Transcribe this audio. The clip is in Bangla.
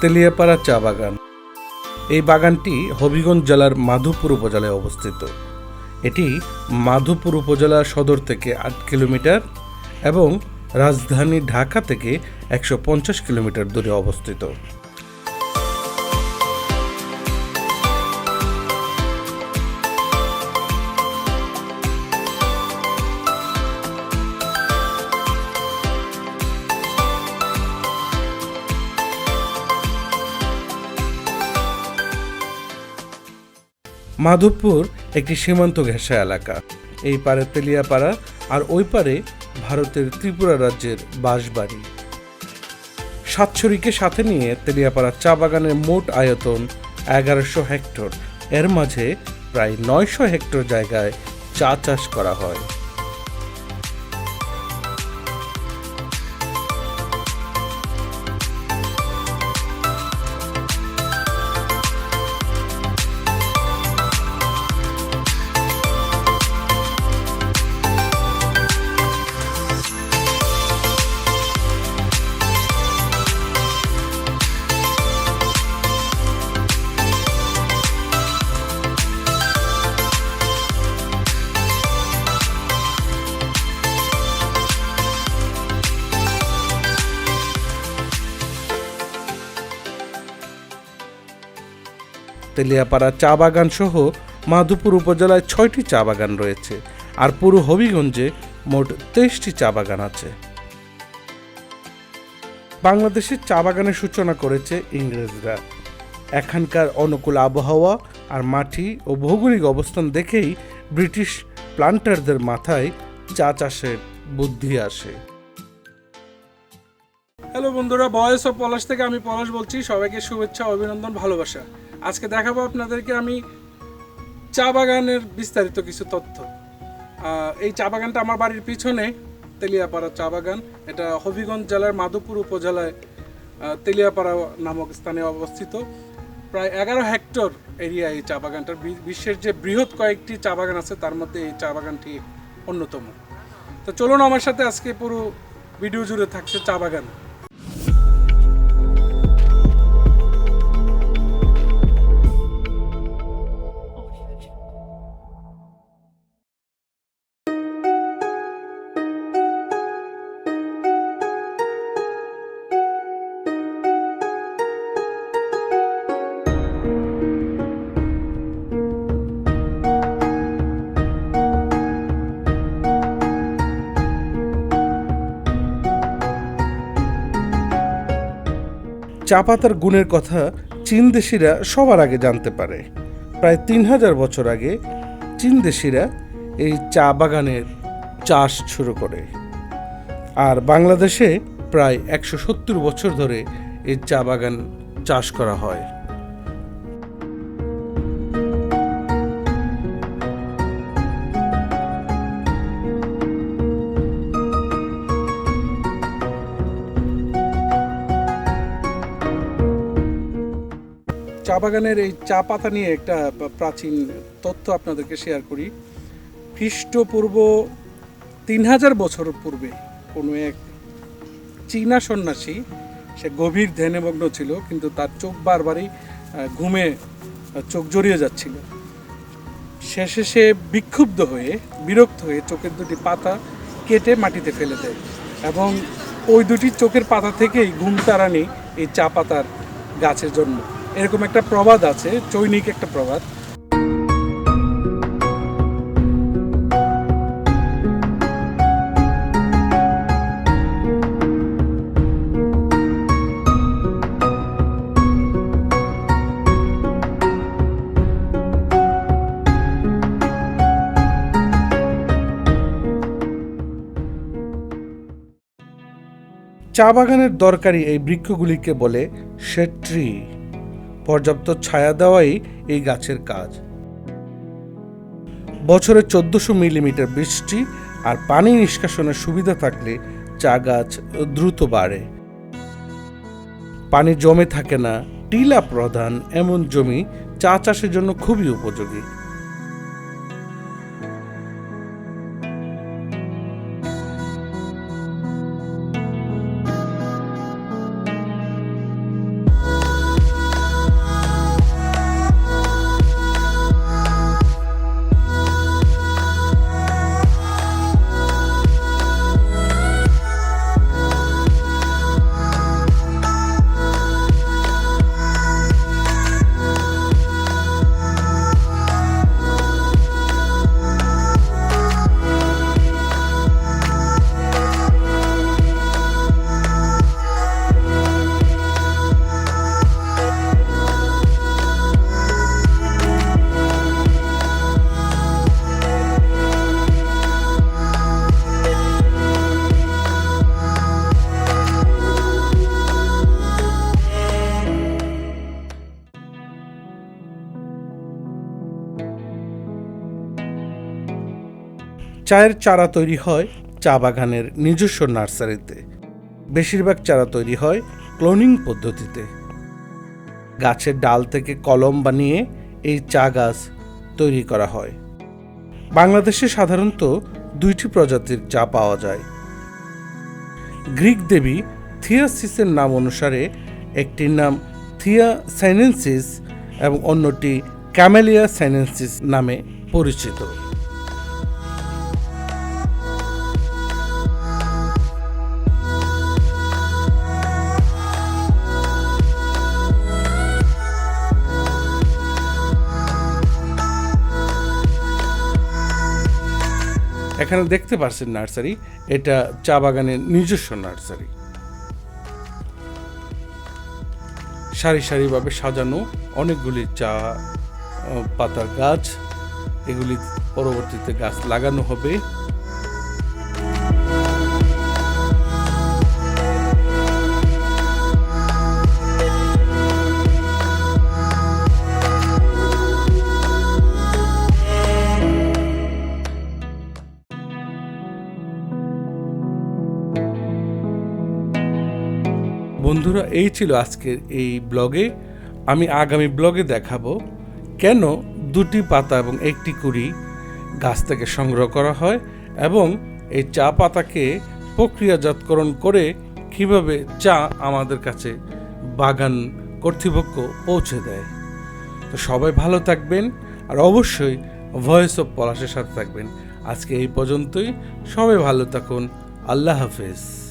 তেলিয়াপাড়া চা বাগান। এই বাগানটি হবিগঞ্জ জেলার মাধুপুর উপজেলায় অবস্থিত। এটি মাধুপুর উপজেলা সদর থেকে আট কিলোমিটার এবং রাজধানী ঢাকা থেকে একশো পঞ্চাশ কিলোমিটার দূরে অবস্থিত। মাধবপুর একটি সীমান্ত ঘেঁষা এলাকা। এই পারে তেলিয়াপাড়া আর ওই পারে ভারতের ত্রিপুরা রাজ্যের বাঁশবাড়ি। সাতছড়িকে সাথে নিয়ে তেলিয়াপাড়া চা বাগানের মোট আয়তন এগারোশো হেক্টর। এর মাঝে প্রায় নয়শো হেক্টর জায়গায় চা চাষ করা হয়। তেলিয়াপাড়া চা বাগান সহ মাধুপুর উপজেলায় ছয়টি চা বাগান রয়েছে আর পুরো হবিগঞ্জে মোট তেইশটি চা বাগান আছে। বাংলাদেশের চা বাগানের সূচনা করেছে ইংরেজরা। এখানকার অনুকূল আবহাওয়া আর মাটি ও ভৌগোলিক অবস্থান দেখেই ব্রিটিশ প্লান্টারদের মাথায় চা চাষের বুদ্ধি আসে। হ্যালো বন্ধুরা, বয়েস অফ পলাশ থেকে আমি পলাশ বলছি। সবাইকে শুভেচ্ছা, অভিনন্দন, ভালোবাসা। আজকে দেখাবো আপনাদেরকে আমি চা বাগানের বিস্তারিত কিছু তথ্য। এই চা বাগানটা আমার বাড়ির পিছনে তেলিয়াপাড়া চা বাগান। এটা হবিগঞ্জ জেলার মাধবপুর উপজেলায় তেলিয়াপাড়া নামক স্থানে অবস্থিত। প্রায় এগারো হেক্টর এরিয়া এই চা বাগানটার। বিশ্বের যে বৃহৎ কয়েকটি চা বাগান আছে, তার মধ্যে এই চা বাগানটি অন্যতম। তো চলুন আমার সাথে আজকে পুরো ভিডিও জুড়ে থাকছে চা বাগান। চা পাতার গুণের কথা চীন দেশিরা সবার আগে জানতে পারে। প্রায় তিন হাজার বছর আগে চীন দেশিরা এই চা বাগানের চাষ শুরু করে। আর বাংলাদেশে প্রায় একশো সত্তর বছর ধরে এই চা বাগান চাষ করা হয়। চা বাগানের এই চা পাতা নিয়ে একটা প্রাচীন তথ্য আপনাদেরকে শেয়ার করি। খ্রিস্টপূর্ব তিন হাজার বছর পূর্বে কোনো এক চীনা সন্ন্যাসী, সে গভীর ধ্যানমগ্ন ছিল, কিন্তু তার চোখ বারবারই ঘুমে চোখ জড়িয়ে যাচ্ছিল। শেষে সে বিক্ষুব্ধ হয়ে, বিরক্ত হয়ে চোখের দুটি পাতা কেটে মাটিতে ফেলে দেয় এবং ওই দুটি চোখের পাতা থেকেই ঘুম তাড়ানি এই চা পাতার গাছের জন্ম। এরকম একটা প্রবাদ আছে, চৈনিক একটা প্রবাদ। চা বাগানের দরকারি এই বৃক্ষগুলিকে বলে শেড ট্রি পর্যাপ্ত ছায়া দেওয়াই এই গাছের কাজ। বছরে চোদ্দশো মিলিমিটার বৃষ্টি আর পানি নিষ্কাশনের সুবিধা থাকলে চা গাছ দ্রুত বাড়ে। পানি জমে থাকে না, টিলা প্রধান এমন জমি চা চাষের জন্য খুবই উপযোগী। চায়ের চারা তৈরি হয় চা বাগানের নিজস্ব নার্সারিতে। বেশিরভাগ চারা তৈরি হয় ক্লোনিং পদ্ধতিতে। গাছের ডাল থেকে কলম বানিয়ে এই চা গাছ তৈরি করা হয়। বাংলাদেশে সাধারণত দুইটি প্রজাতির চা পাওয়া যায়। গ্রিক দেবী থিয়াসিসের নাম অনুসারে একটির নাম থিয়া সাইনেন্সিস এবং অন্যটি ক্যামেলিয়া সাইনেন্সিস নামে পরিচিত। এখানে দেখতে পাচ্ছেন নার্সারি, এটা চা বাগানের নিজস্ব নার্সারি। সারি সারিভাবে সাজানো অনেকগুলি চা পাতার গাছ, এগুলি পরবর্তীতে গাছ লাগানো হবে। বন্ধুরা, এই ছিল আজকের এই ব্লগে। আমি আগামী ব্লগে দেখাবো কেন দুটি পাতা এবং একটি কুড়ি গাছ থেকে সংগ্রহ করা হয় এবং এই চা পাতাকে প্রক্রিয়াজাতকরণ করে কীভাবে চা আমাদের কাছে বাগান কর্তৃপক্ষ পৌঁছে দেয়। তো সবাই ভালো থাকবেন আর অবশ্যই ভয়েস অফ পলাশের সাথে থাকবেন। আজকে এই পর্যন্তই। সবাই ভালো থাকুন। আল্লাহ হাফেজ।